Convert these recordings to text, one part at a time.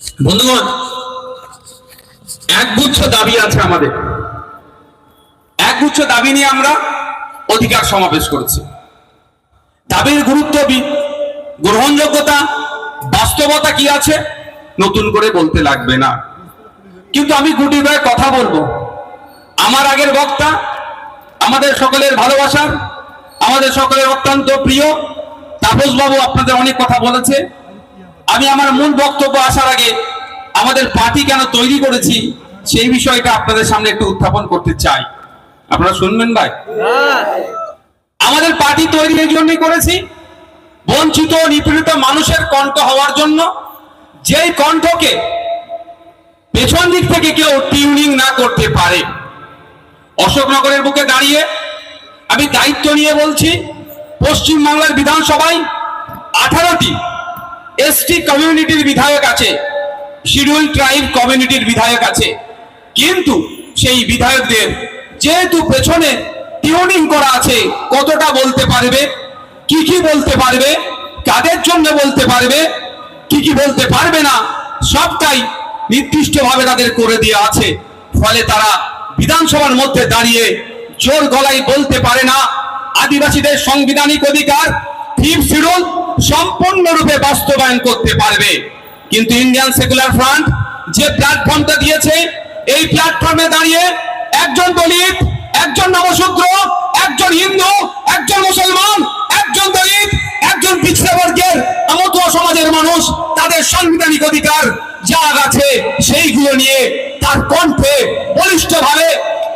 বন্ধুগণ একগুচ্ছ দাবি আছে আমাদের। একগুচ্ছ দাবি নিয়ে আমরা অধিকার সমাবেশ করেছি। দাবির গুরুত্ব গ্রহণযোগ্যতা, বাস্তবতা কি আছে, নতুন করে বলতে লাগবে না। কিন্তু আমি গুটি ভাই কথা বলব। আমার আগের বক্তা, আমাদের সকলের ভালোবাসার, আমাদের সকলের অত্যন্ত প্রিয় তাপস বাবু আপনাদের অনেক কথা বলেছে। আমি আমার মূল বক্তব্য আসার আগে আমাদের পার্টি কেন তৈরি করেছি সেই বিষয়টা আপনাদের সামনে একটু উত্থাপন করতে চাই। আপনারা শুনবেন ভাই? আমাদের পার্টি তৈরি এই জন্যই করেছি, বঞ্চিত নিপীড়িত মানুষের কণ্ঠ হওয়ার জন্য। যেই কণ্ঠকে পেছন দিক থেকে কেউ টিউনিং না করতে পারে। অশোকনগরের বুকে দাঁড়িয়ে আমি দায়িত্ব নিয়ে বলছি পশ্চিম বাংলার বিধানসভায় আঠারোটি এসটি কমিউনিটির বিধায়ক আছে। শিডিউল ট্রাইব কমিউনিটির বিধায়ক আছে। কিন্তু সেই বিধায়কদের যেহেতু পেছনে টিউনিং করা আছে, কতটা বলতে পারবে, কি কি বলতে পারবে, কাদের জন্য বলতে পারবে, কি কি বলতে পারবে না, সবটাই নির্দিষ্টভাবে তাদের করে দেওয়া আছে। ফলে তারা বিধানসভার মধ্যে দাঁড়িয়ে জোর গলায় বলতে পারে না। আদিবাসীদের সাংবিধানিক অধিকার ফিফ শিডিউল সম্পূর্ণরূপে বাস্তবায়ন করতে পারবে। কিন্তু ইন্ডিয়ান সেকুলার ফ্রন্ট যে প্ল্যাটফর্মটা দিয়েছে, এই প্ল্যাটফর্মে দাঁড়িয়ে একজন দলিত, একজন নবশূদ্র, একজন হিন্দু, একজন মুসলমান, একজন দলিত, একজন পিছিয়ে বর্গের আমতুয়া সমাজের মানুষ, তাদের সাংবিধানিক অধিকার যা আছে, সেইগুলো নিয়ে তার কণ্ঠে বলিষ্ঠভাবে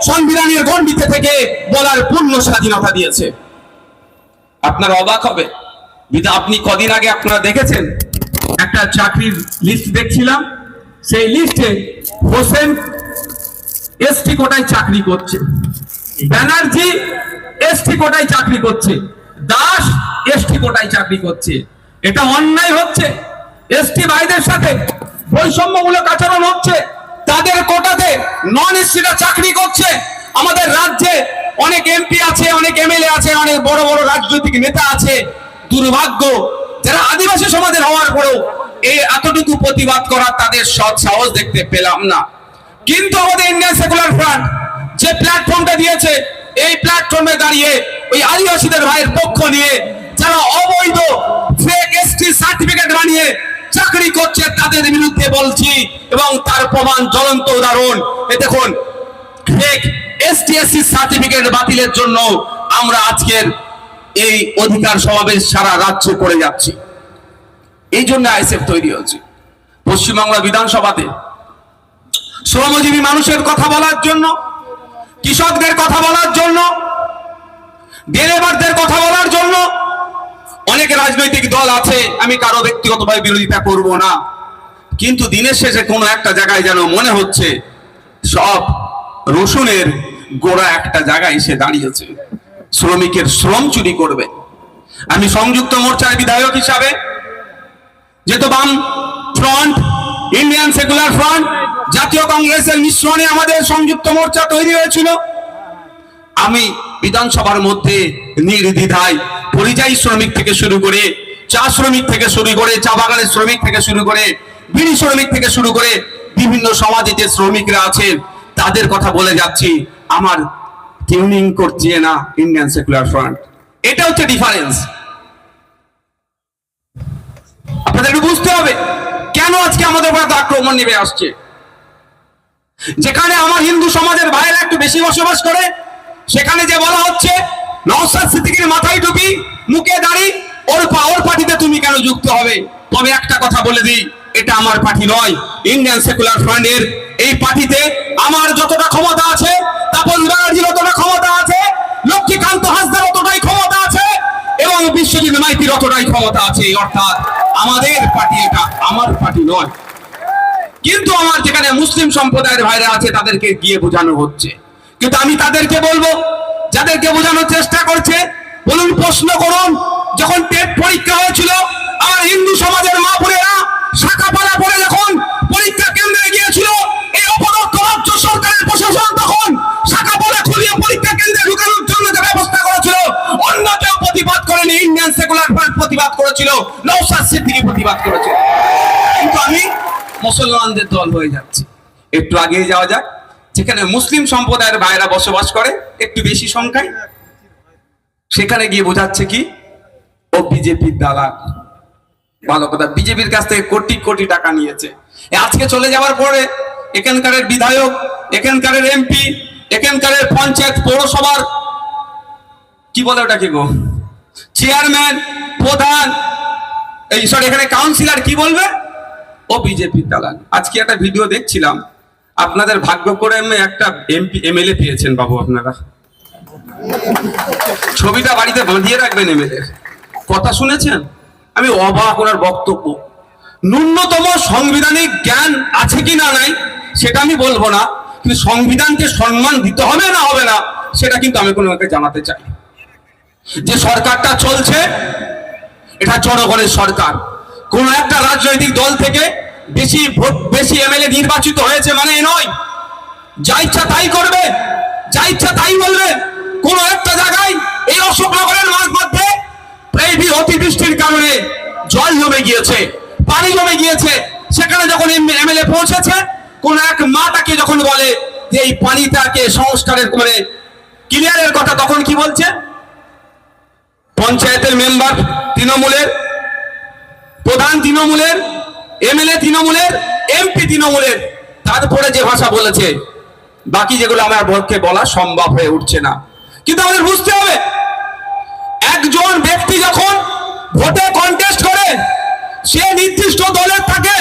সংবিধানের গণ্ডিতে থেকে বলার পূর্ণ স্বাধীনতা দিয়েছে। আপনার অবাক হবে আপনি কদিন আগে আপনারা দেখেছেন, একটা চাকরির লিস্ট দেখছিলাম, সেই লিস্টে হোসেন এসটি কোটায় চাকরি করছে, ব্যানার্জি এসটি কোটায় চাকরি করছে, দাস এসটি কোটায় চাকরি করছে। এটা অন্যায় হচ্ছে এসটি ভাইদের সাথে বৈষম্যমূলক আচরণ হচ্ছে, তাদের কোটাতে নন এসটিরা চাকরি করছে। আমাদের রাজ্যে অনেক এমপি আছে, অনেক এমএলএ আছে, অনেক বড় বড় রাজনৈতিক নেতা আছে। দুর্ভাগ্য, যারা আদিবাসী সমাজের হওয়ার পরেও এই এতটুকু প্রতিবাদ করার তাদের সৎ সাহস দেখতে পেলাম না। কিন্তু আমাদের ইন্ডিয়ান সেকুলার ফ্রন্ট যে প্ল্যাটফর্মটা দিয়েছে, এই প্ল্যাটফর্মে দাঁড়িয়ে ওই আদিবাসীদের ভাইয়ের পক্ষ নিয়ে যারা অবৈধ ফেক এসটি সার্টিফিকেট বানিয়ে চাকরি করছে, তাদের বিরুদ্ধে বলছি এবং তার প্রমাণ জ্বলন্ত উদাহরণ। এ দেখুন ফেক এসটিএসসি সার্টিফিকেট বাতিলের জন্য আমরা আজকের এই অধিকার সমাবেশ সারা রাজ্যে করে যাচ্ছি। এই জন্য আইসেফ তৈরি হয়েছে। পশ্চিমবাংলা বিধানসভাতে শ্রমজীবী মানুষের কথা বলার জন্য, কৃষকদের কথা বলার জন্য, ডেলেভারদের কথা বলার জন্য অনেক রাজনৈতিক দল আছে, আমি কারও ব্যক্তিগতভাবে বিরোধিতা করব না। কিন্তু দিনের শেষে কোনো একটা জায়গায় যেন মনে হচ্ছে, সব রসুনের গোড়া একটা জায়গায় এসে দাঁড়িয়েছে। শ্রমিকের শ্রম চুরি করবে। আমি সংযুক্ত মোর্চার বিধায়ক হিসাবে যেহেতু বাম ফ্রন্ট, ইন্ডিয়ান সেকুলার ফ্রন্ট, জাতীয় কংগ্রেসের মিশ্রণে আমাদের সংযুক্ত মোর্চা তৈরি হয়েছিল। আমি বিধানসভার মধ্যে নির্দ্বিধায় পরিযায়ী শ্রমিক থেকে শুরু করে চা শ্রমিক থেকে শুরু করে, চা বাগানের শ্রমিক থেকে শুরু করে, বিড়ি শ্রমিক থেকে শুরু করে বিভিন্ন সমাজে যে শ্রমিকরা আছেন, তাদের কথা বলে যাচ্ছি। আমার টিউনিং করছে না ইন্ডিয়ান সেকুলার ফ্রন্ট এটা হচ্ছে ডিফারেন্স আপনাদের বুঝতে হবে, কেন আজকে আমাদের উপর আক্রমণ নেমে আসছে? যেখানে আমার হিন্দু সমাজের ভাইয়েরা একটু বেশি বসবাস করে, সেখানে যে বলা হচ্ছে নওসাদ সিদ্দিকীর মাথায় টুপি, মুখে দাড়ি, ওর ওর পার্টিতে তুমি কেন যুক্ত হবে? তবে একটা কথা বলে দিই, এটা আমার পার্টি নয় ইন্ডিয়ান সেকুলার ফ্রন্টের এই পার্টিতে আমার যতটা ক্ষমতা আছে ব্যানার্জির যতটা ক্ষমতা আছে, লক্ষ্মীকান্ত হাসদার অতটাই ক্ষমতা আছে, এবং বিশ্বজিৎ মাইতির অতটাই ক্ষমতা আছে অর্থাৎ আমাদের পার্টি এটা, আমার পার্টি নয়। কিন্তু আমার যেখানে মুসলিম সম্প্রদায়ের ভাইরা আছে, তাদেরকে গিয়ে বোঝানো হচ্ছে। কিন্তু আমি তাদেরকে বলব, যাদেরকে বোঝানোর চেষ্টা করছে, বলুন, প্রশ্ন করুন, যখন টেট পরীক্ষা হয়েছিল আমার হিন্দু সমাজের মা বোনেরা শাখা পালা পড়ে যখন পরীক্ষা করেনি ইন্ডিয়ান সেকুলার ফ্রন্ট প্রতিবাদ করেছিল নৌসাদ সিদ্দিকী প্রতিবাদ করেছিল। কিন্তু আমি মুসলমানদের দল হয়ে যাচ্ছে। একটু আগিয়ে যাওয়া যাক। যেখানে মুসলিম সম্প্রদায়ের ভাইরা বসবাস করে, একটু বেশি সংখ্যায়, সেখানে গিয়ে বোঝাচ্ছে কি, ও বিজেপির দালাল। ভালো কথা বিজেপির কাছ থেকে কোটি কোটি টাকা নিয়েছে। আজকে চলে যাওয়ার পরে এখানকার বিধায়ক, এখানকার এমপি, এখানকার পঞ্চায়েত পৌরসভার, কি বলে ওটাকে গো? চেয়ারম্যান প্রধান, এই সরি এখানে কাউন্সিলর কি বলবে? ও বিজেপির দালাল। আজকে একটা ভিডিও দেখছিলাম। আপনাদের ভাগ্য করে এমনি একটা এমপি এমএলএ পেয়েছেন বাবু আপনারা। ছবিটা বাড়িতে বাঁধিয়ে রাখবেন এমএলএ কথা শুনেছেন? আমি অবাক ওনার বক্তব্য। ন্যূনতম সাংবিধানিক জ্ঞান আছে কি না নাই, সেটা আমি বলব না। কিন্তু সংবিধানকে সম্মান দিতে হবে না হবে না, সেটা কিন্তু আমি কোনো জানাতে চাই। যে সরকারটা চলছে, এটা জনগণের সরকার। কোন একটা রাজনৈতিক দল থেকে বেশি ভোট, বেশি এমএলএ নির্বাচিত হয়েছে মানে নয়। যা ইচ্ছা তাই করবে, যা ইচ্ছা তাই বলবে। কোন একটা জায়গায় এই অশোকনগরের মাঝ মধ্যে অতিবৃষ্টির কারণে জল জমে গিয়েছে, পানি জমে গিয়েছে। সেখানে যখন এমএলএ পৌঁছেছে, কোন এক মা তাকে যখন বলে যে এই পানিটাকে সংস্কারের করে ক্লিয়ারের কথা তখন কি বলছে? পঞ্চায়েতের মেম্বার তৃণমূলের, প্রধান তৃণমূলের, এমএলএ তৃণমূলের, এমপি তৃণমূলের, তারপরে যে ভাষা বলেছে, বাকি যেগুলো আমার পক্ষে বলা সম্ভব হয়ে উঠছে না। কিন্তু আমাদের বুঝতে হবে, একজন ব্যক্তি যখন ভোটে কন্টেস্ট করে, সে নির্দিষ্ট দলের থাকে,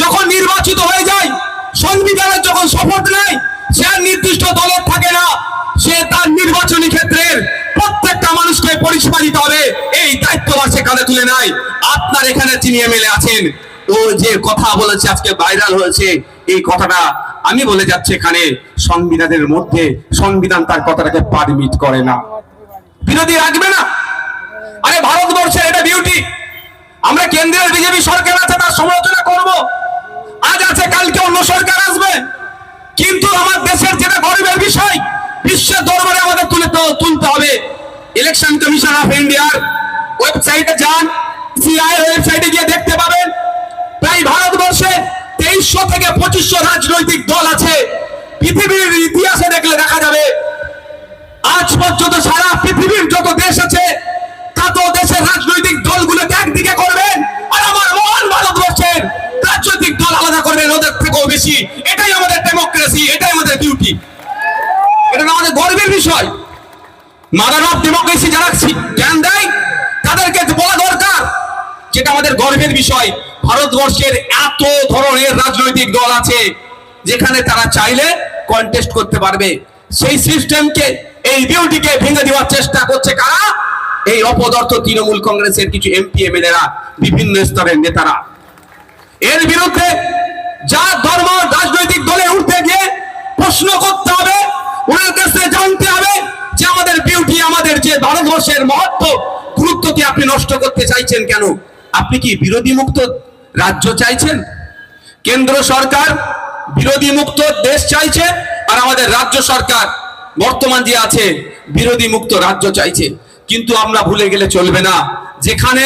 যখন নির্বাচিত হয়ে যায়, সংবিধানের যখন শপথ নেয়, সে নির্দিষ্ট দলের থাকে না। সে তার নির্বাচনী ক্ষেত্রের প্রত্যেকটা মানুষকে পরিষেবা দিতে হবে। এই দায়িত্বভার সে কাঁধে তুলে নেয় আপনার এখানে যিনি এমএলএ আছেন, ও যে কথা বলেছে আজকে ভাইরাল হয়েছে, এই কথাটা আমি বলে যাচ্ছি এখানে, সংবিধানের মধ্যে সংবিধান তার কথাটাকে পারমিট করে না। বিরোধী রাখবে না। আরে ভারতবর্ষের এটা বিউটি আমরা কেন্দ্রের বিজেপি সরকার আছে, তার সমালোচনা করব। আজ আছে, কালকে অন্য সরকার আসবে। কিন্তু আমার দেশের যেটা গরিবের বিষয় বিশ্বের দরবারে আমাদের তুলে তুলতে হবে। ইলেকশন কমিশন অফ ইন্ডিয়ার ওয়েবসাইটে যান সিআই ওয়েবসাইটে গিয়ে দেখতে পাবেন। প্রায় ভারতবর্ষে তেইশশো থেকে পঁচিশশো রাজনৈতিক দল আছে। পৃথিবীর ইতিহাসে দেখলে দেখা যাবে, আজ পর্যন্ত সারা পৃথিবীর যত দেশ আছে, তত দেশের রাজনৈতিক দলগুলোকে একদিকে করবেন আর আমার মহান ভারতবর্ষের রাজনৈতিক দল আলাদা করবেন ওদের থেকেও বেশি। এটাই আমাদের ডেমোক্রেসি এটাই আমাদের বিউটি এটা আমাদের গর্বের বিষয়। মাদার অফ ডেমোক্রেসি যারা জ্ঞান দেয়, তাদেরকে বলা দরকার যেটা আমাদের গর্বের বিষয়। ভারতবর্ষের এত ধরনের রাজনৈতিক দল আছে যেখানে তারা চাইলে কন্টেস্ট করতে পারবে। সেই সিস্টেমকে এই বিউটিকে ভেঙে দেওয়ার চেষ্টা করছে কারা? এই অপদার্থ তৃণমূল কংগ্রেসের কিছু এমপি এমএলএরা বিভিন্ন স্তরের নেতারা। এর বিরুদ্ধে যা ধর্ম, রাজনৈতিক দলে উঠতে গিয়ে প্রশ্ন করতে হবে ওনার কাছে জানতে হবে যে আমাদের বিউটি আমাদের যে ভারতবর্ষের মহত্ব, গুরুত্বকে আপনি নষ্ট করতে চাইছেন কেন? আপনি কি বিরোধী মুক্ত রাজ্য চাইছেন? কেন্দ্র সরকার বিরোধী মুক্ত দেশ চাইছে আর আমাদের রাজ্য সরকার বর্তমান যে আছে বিরোধী মুক্ত রাজ্য চাইছে। কিন্তু আমরা ভুলে গেলে চলবে না। যেখানে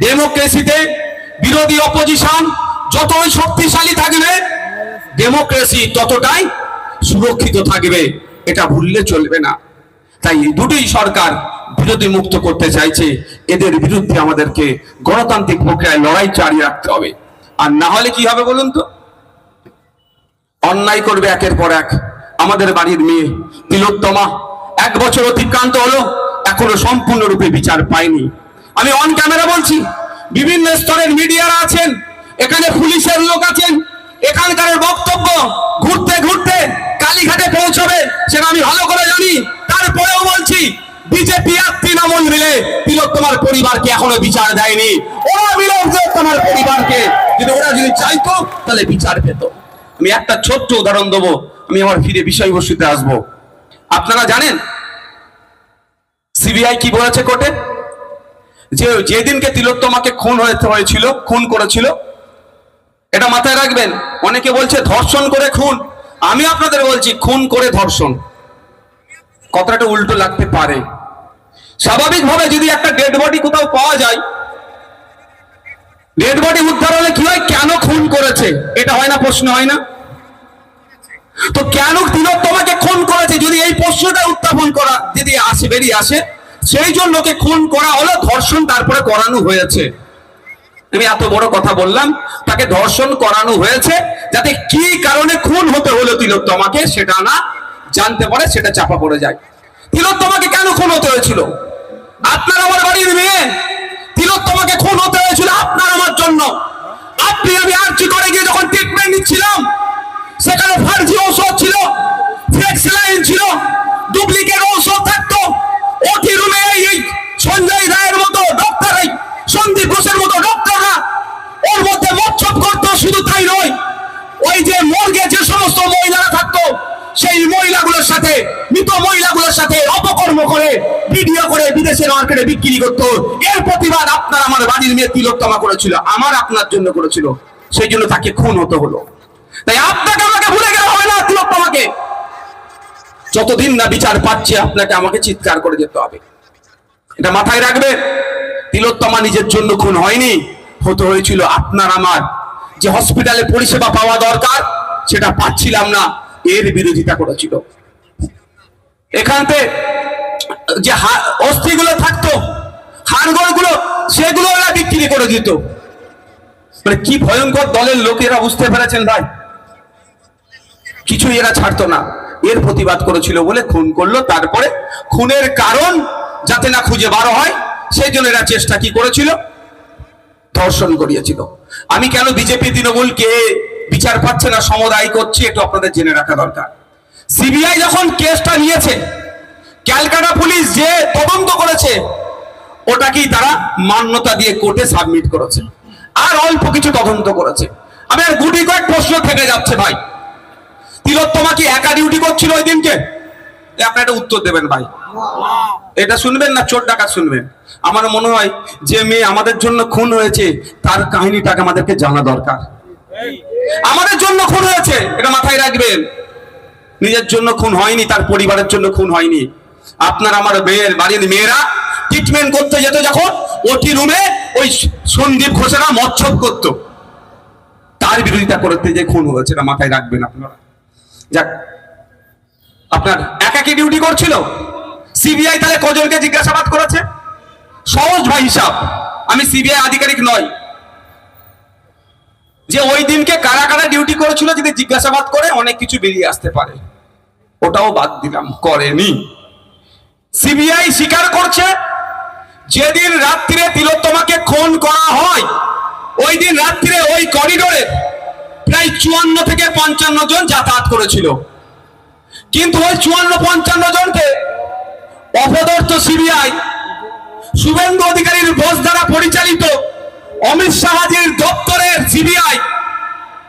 ডেমোক্রেসিতে বিরোধী অপোজিশন যতই শক্তিশালী থাকবে ডেমোক্রেসি ততটাই সুরক্ষিত থাকবে। এটা ভুললে চলবে না। তাই এই দুটোই সরকার বিরোধী মুক্ত করতে চাইছে। এদের বিরুদ্ধে আমাদেরকে গণতান্ত্রিক প্রক্রিয়ায় লড়াই চালিয়ে রাখতে হবে। আর না হলে কি হবে বলুন তো? অন্যায় করবে একের পর এক। আমাদের বাড়ির মেয়ে তিলোত্তমা এক বছর অতিক্রান্ত হলো, এখনও সম্পূর্ণরূপে বিচার পায়নি। আমি অন ক্যামেরা বলছি, বিভিন্ন স্তরের মিডিয়ারা আছেন, এখানে পুলিশের লোক আছেন, এখানকার বক্তব্য ঘুরতে ঘুরতে কালীঘাটে পৌঁছবে, সেটা আমি ভালো করে জানি। তারপরেও বলছি, বিজেপি আর তৃণমূল মিলে তিলোত্তমার পরিবারকে এখনও বিচার দেয়নি। ওরা মিলে তিলোত্তমার পরিবারকে, যদি ওরা যদি চাইতো, তাহলে বিচার পেত। আমি একটা ছোট্ট উদাহরণ দেবো, আমি আমার ফিরে বিষয়বস্তুতে আসব। আপনারা জানেন, সিবিআই কি বলেছে কোর্টে? যে যেদিনকে তিলোত্তমাকে খুন হয়েছে, হয়েছিল, খুন করেছিল, এটা মাথায় রাখবেন। অনেকে বলছে ধর্ষণ করে খুন আমি আপনাদের বলছি, খুন করে ধর্ষণ। কথাটা উল্টো লাগতে পারে। স্বাভাবিকভাবে যদি একটা ডেড বডি কোথাও পাওয়া যায় ডেড বডি উদ্ধার হলে কি হয়? কেন খুন করেছে? এটা হয় না, প্রশ্ন হয় না? তো কেন তিলোত্তমাকে খুন করেছে? যদি এই প্রশ্নটা উত্থাপন করা, যদি আসে, বেরিয়ে আসে, সেই জন্যকে খুন করা হলো, ধর্ষণ তারপরে করানো হয়েছে। আমি এত বড় কথা বললাম, তাকে ধর্ষণ করানো হয়েছে, যাতে কি কারণে খুন হতে হলো তিলোত্তমাকে সেটা না জানতে পারে, সেটা চাপা পড়ে যায়। তিলোত্তমাকে কেন খুন হতে হয়েছিল? আপনার আমার বাড়ির মেয়ে। তিলোত্তমাকে খুন হতে হয়েছিল আপনার আমার জন্য। আপনি আমি আর্জি করে গিয়ে যখন ট্রিটমেন্ট নিচ্ছিলাম, সেখানে ফার্জি ঔষধ ছিল ফেক স্যালাইন ছিল ডুপ্লিকেট ঔষধ থাকতো। ওটি রুমে এই সঞ্জয় রায়ের মতো ডক্টর সন্দীপ ঘোষের মতো ডক্টররা ওর মচ্ছপ শুধু তাই নয়, ওই যে মর্গে যে সমস্ত মহিলারা থাকতো, সেই মহিলাগুলোর সাথে, মৃত মহিলাগুলোর সাথে অপকর্ম করে, ভিডিও করে বিদেশের মার্কেটে বিক্রি করতো। এর প্রতিবাদ আপনার, আমার বাড়ির মেয়ে তিলোত্তমা করেছিল, আমার আপনার জন্য করেছিল। সেই জন্য তাকে খুন হতে হলো। তাই আপনাকে আমাকে ভুলে গেলে হবে না তিলোত্তমাকে। যতদিন না বিচার পাচ্ছে, আপনাকে আমাকে চিৎকার করে যেতে হবে। এটা মাথায় রাখবে, তিলোত্তমা নিজের জন্য খুন হয়নি। হতে হয়েছিল আপনার আমার। যে হসপিটালে পরিষেবা পাওয়া দরকার, সেটা পাচ্ছিলাম না। এর বিরোধিতা করেছিল। এখানতে যে অস্থিগুলো থাকতো, হাড়গোড়গুলো সেগুলো ওরা বিক্রি করে দিত। মানে কি ভয়ঙ্কর দলের লোকেরা বুঝতে পেরেছেন ভাই? কিছুই এরা ছাড়তো না। এর প্রতিবাদ করেছিল বলে খুন করল। তারপরে খুনের কারণ যাতে না খুঁজে বারো হয়, সেই জন্য এরা চেষ্টা কি করেছিল? ধর্ষণ করিয়েছিল। আমি কেন বিজেপি তৃণমূলকে বিচার পাচ্ছে না, সমদায় করছি, একটু আপনাদের জেনে রাখা দরকার। সিবিআই যখন কেসটা নিয়েছে, ক্যালকাটা পুলিশ যে তদন্ত করেছে, ওটাকেই তারা মান্যতা দিয়ে কোর্টে সাবমিট করেছে। আর অল্প কিছু তদন্ত করেছে। আমি আর গুটি কয়েক প্রশ্ন থেকে যাচ্ছে ভাই। তিলোত্তমা কি একা ডিউটি করছিল ওই দিনকে? আপনি একটা উত্তর দেবেন ভাই। এটা শুনবেন না? চোর ডাকাত শুনবেন। আমার মনে হয় যে মেয়ে আমাদের জন্য খুন হয়েছে, তার কাহিনীটাকে আমাদেরকে জানা দরকার। আমাদের জন্য খুন হয়েছে, এটা মাথায় রাখবেন। নিজের জন্য খুন হয়নি, তার পরিবারের জন্য খুন হয়নি। আপনার আমার মেয়ের বাড়ির মেয়েরা ট্রিটমেন্ট করতে যেত যখন, ওটি রুমে ওই সন্দীপ ঘোষেরা মচ্ছব করতো। তার বিরোধিতা করতে যে খুন হয়েছে, এটা মাথায় রাখবেন আপনারা। যাক আপনার একাকি ডিউটি করছিল? সিবিআই তাহলে কজনকে জিজ্ঞাসাবাদ করেছে? সহজ ভাই হিসাব। আমি সিবিআই আধিকারিক নয় যে ওই দিনকে কারা কারা ডিউটি করেছিল যদি জিজ্ঞাসাবাদ করে, অনেক কিছু বেরিয়ে আসতে পারে। ওটাও বাদ দিলাম, করেনি। সিবিআই স্বীকার করছে, যেদিন রাত্রিরে তিলোত্তমাকে খুন করা হয়, ওই দিন রাত্রিরে ওই করিডোরে প্রায় চুয়ান্ন থেকে পঞ্চান্ন জন যাতায়াত করেছিল। কিন্তু ওই চুয়ান্ন পঞ্চান্ন জনকে অপদর্থ সিবিআই শুভেন্দু অধিকারীর বোস দ্বারা পরিচালিত অমিত শাহাজির দপ্তরের সিবিআই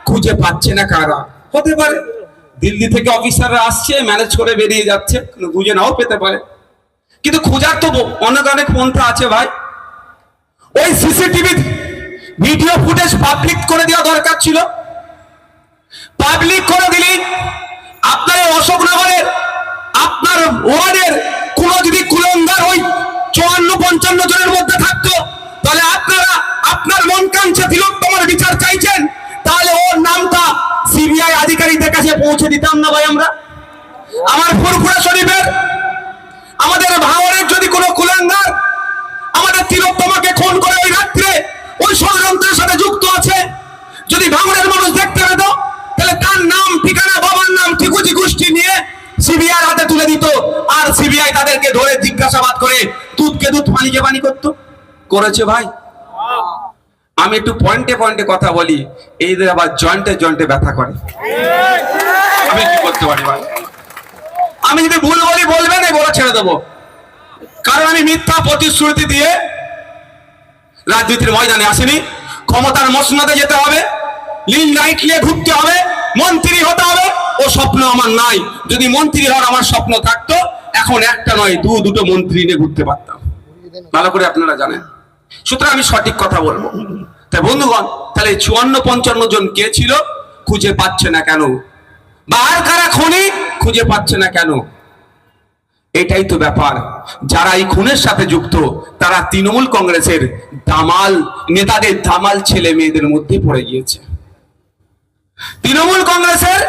খুঁজে পাচ্ছে না কারা। হতে পারে, দিল্লি থেকে অফিসাররা আসছে, ম্যানেজ করে বেরিয়ে যাচ্ছে খুঁজে নাও পেতে পারে। কিন্তু খোঁজার তো অনেক অনেক পন্থা আছে ভাই। ওই সিসিটিভি ভিডিও ফুটেজ পাবলিক করে দেওয়া দরকার ছিল। পাবলিক করে দিলি আপনার অশোকনগরের আপনার ওয়ার্ডের কোন যদি কুলঙ্গার ওই চুয়ান্ন, পঞ্চান্ন জনের মধ্যে থাকতো, তাহলে আপনারা আপনার মন কাঞ্চে তিলোত্তমার বিচার চাইছেন, তাহলে ওর নামটা সিবিআই আধিকারিকদের কাছে পৌঁছে দিতাম না ভাই আমরা? আমার ফুরফুরা শরীফের তাদেরকে ধরে জিজ্ঞাসাবাদ করে দুধকে দুধ পানিকে পানি করতো? করেছে ভাই। আমি একটু পয়েন্টে পয়েন্টে কথা বলি, এইদের আবার জয়েন্টে জয়েন্টে ব্যথা করে। আমি কি করতে পারি ভাই? আমি যদি ভুল বলি, বলবেন, এই বলা ছেড়ে দেবো। কারণ আমি মিথ্যা প্রতিশ্রুতি দিয়ে রাজনীতির ময়দানে আসেনি। ক্ষমতার মসনদে যেতে হবে লিন লাইট নিয়ে ঘুরতে হবে, মন্ত্রী হতে হবে। ও স্বপ্ন আমার নাই। যদি মন্ত্রী হওয়ার আমার স্বপ্ন থাকতো এখন একটা নয়, দু, দুটো মন্ত্রী নিয়ে ঘুরতে পারতাম। ভালো করে আপনারা জানেন। সুতরাং আমি সঠিক কথা বলব। তাই বন্ধুগণ, তাহলে চুয়ান্ন, পঞ্চান্ন জন কে ছিল? খুঁজে পাচ্ছে না কেন? বা আর কারা খনি? খুঁজে পাচ্ছে না কেন? এটাই তো ব্যাপার। যারা এই খুনের সাথে যুক্ত, তারা তৃণমূল কংগ্রেসের দামাল, নেতাদের দামাল ছেলে মেয়েদের মধ্যে পড়ে গিয়েছে। তৃণমূল কংগ্রেসের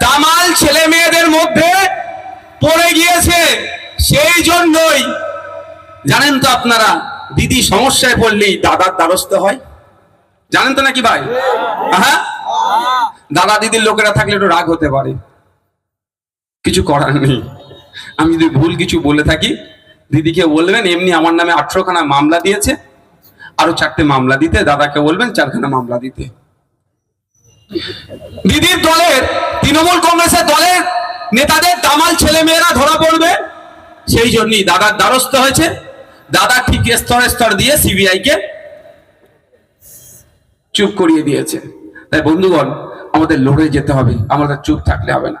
দামাল ছেলে মেয়েদের মধ্যে পড়ে গিয়েছে, সেই জন্যই, জানেন তো আপনারা, দিদি সমস্যায় পড়লেই দাদার দ্বারস্থ হয়। জানেন তো নাকি ভাই? হ্যাঁ দাদা দিদির লোকেরা থাকলে একটু রাগ হতে পারে। কিছু করার নেই। আমি যদি ভুল কিছু বলে থাকি, দিদিকে বলবেন, এমনি আমার নামে আঠারো খানা মামলা দিয়েছে, আরও চারটে মামলা দিতে, দাদাকে বলবেন, চারখানা মামলা দিতে। দিদির দলের, তৃণমূল কংগ্রেসের দলের নেতাদের দামাল ছেলে মেয়েরা ধরা পড়বে। সেই জন্যই দাদার দ্বারস্থ হয়েছে। দাদা ঠিক স্তরে স্তর দিয়ে সিবিআই কে চুপ করিয়ে দিয়েছে। তাই বন্ধুগণ, আমাদের লড়ে যেতে হবে। আমাদের চুপ থাকলে হবে না।